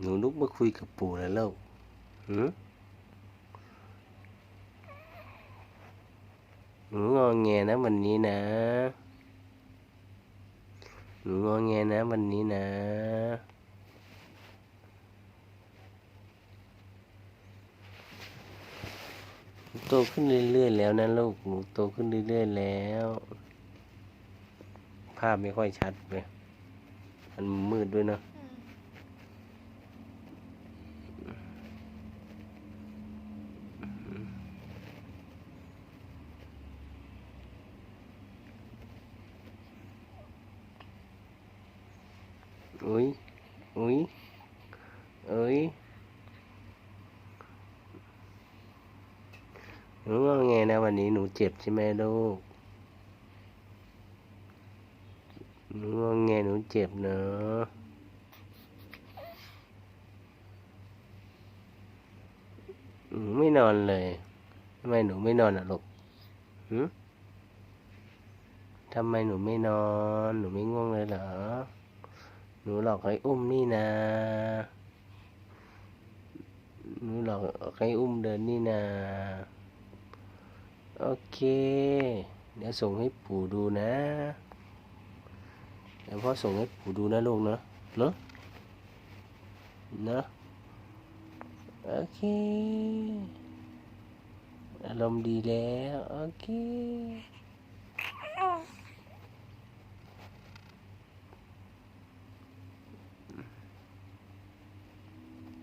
หนูลุกมาคุยกับปู่แล้วลูกหืมหนูงอแงนะวันนี้นะ หนูงอแงนะวันนี้นะโตขึ้นเรื่อยๆแล้วนะลูก หนูโตขึ้นเรื่อยๆแล้ว ภาพไม่ค่อยชัดเลยมันมืดด้วยเนอะ อุ้ยอุ้ยเอ้ยหนูว่าไงนะวันนี้หนูเจ็บใช่ไหมลูกหนูว่าไงหนูเจ็บเนอะหนูไม่นอนเลยทำไมหนูไม่นอนอะลูกหืมทำไมหนูไม่นอน หนูไม่ง่วงเลยเหรอ หนูหลอกให้อุ้มนี่นะ หนูหลอกให้อุ้มเดินนี่นะโอเค เดี๋ยวส่งให้ปู่ดูนะเดี๋ยวพ่อส่งให้ปู่ดูนะลูกเนาะเนาะเนาะโอเคอารมณ์ดีแล้ว โอเค